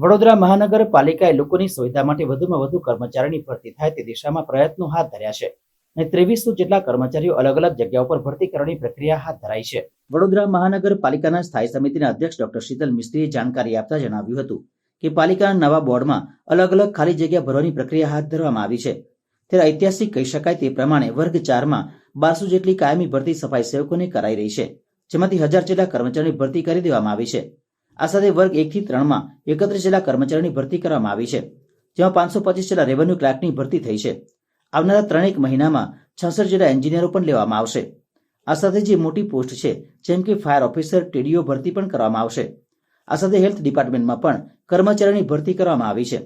વડોદરા મહાનગરપાલિકાએ લોકોની સુવિધા માટે વધુમાં વધુ કર્મચારીની ભરતી થાય તે દિશામાં પ્રયત્નો હાથ ધર્યા છે અને ત્રેવીસો જેટલા કર્મચારીઓ અલગ અલગ જગ્યાઓ પર ભરતી કરવાની પ્રક્રિયા હાથ ધરાઈ છે. વડોદરા મહાનગરપાલિકાના સ્થાયી સમિતિના અધ્યક્ષ ડોક્ટર શીતલ મિસ્ત્રીએ જાણકારી આપતા જણાવ્યું હતું કે પાલિકાના નવા બોર્ડમાં અલગ અલગ ખાલી જગ્યા ભરવાની પ્રક્રિયા હાથ ધરવામાં આવી છે. ત્યારે ઐતિહાસિક કહી શકાય તે પ્રમાણે વર્ગ ચારમાં બારસો જેટલી કાયમી ભરતી સફાઈ સેવકોને કરાઈ રહી છે, જેમાંથી હજાર જેટલા કર્મચારીની ભરતી કરી દેવામાં આવી છે. આ સાથે વર્ગ એક થી ત્રણમાં એકત્રીસ જેટલા કર્મચારીની ભરતી કરવામાં આવી છે, જેમાં પાંચસો પચીસ જેટલા રેવન્યુ ક્લાર્કની ભરતી થઈ છે. આવનારા ત્રણેક મહિનામાં છસઠ જેટલા એન્જિનિયરો પણ લેવામાં આવશે. આ સાથે જે મોટી પોસ્ટ છે, જેમ કે ફાયર ઓફિસર ટીડીઓ ભરતી પણ કરવામાં આવશે. આ સાથે હેલ્થ ડિપાર્ટમેન્ટમાં પણ કર્મચારીઓની ભરતી કરવામાં આવી છે.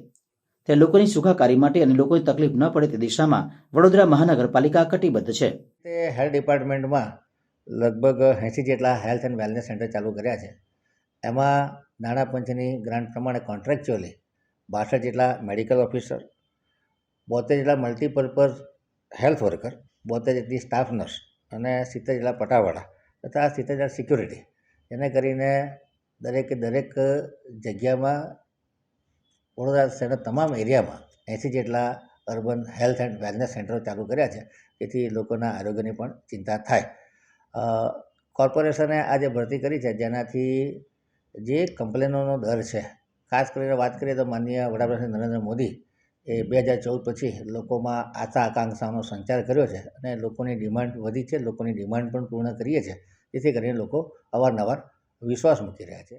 તે લોકોની સુખાકારી માટે અને લોકોની તકલીફ ન પડે તે દિશામાં વડોદરા મહાનગરપાલિકા કટિબદ્ધ છે. તે હેલ્થ ડિપાર્ટમેન્ટમાં લગભગ એંસી જેટલા હેલ્થ એન્ડ વેલનેસ સેન્ટર ચાલુ કર્યા છે. એમાં નાણાં પંચની ગ્રાન્ટ પ્રમાણે કોન્ટ્રાક્ચ્યુઅલી બાસઠ જેટલા મેડિકલ ઓફિસર બોતેર જેટલા મલ્ટીપર્પઝ હેલ્થ વર્કર બોતેર જેટલી સ્ટાફ નર્સ અને સિત્તેર જેટલા પટાવાળા તથા સિત્તેર જેટલા સિક્યુરિટી એને કરીને દરેકે દરેક જગ્યામાં વડોદરા શહેરના તમામ એરિયામાં એંસી જેટલા અર્બન હેલ્થ એન્ડ વેલનેસ સેન્ટરો ચાલુ કર્યા છે. તેથી લોકોના આરોગ્યની પણ ચિંતા થાય. કોર્પોરેશને આજે ભરતી કરી છે. જેનાથી જે કમ્પ્લેનોનો દર છે, ખાસ કરીને વાત કરીએ તો માનનીય વડાપ્રધાન નરેન્દ્ર મોદી એ બે હજાર ચૌદ પછી લોકોમાં આશા આકાંક્ષાનો સંચાર કર્યો છે અને લોકોની ડિમાન્ડ વધી છે, લોકોની ડિમાન્ડ પણ પૂર્ણ કરીએ છીએ. જેથી કરીને લોકો અવારનવાર વિશ્વાસ મૂકી રહ્યા છે.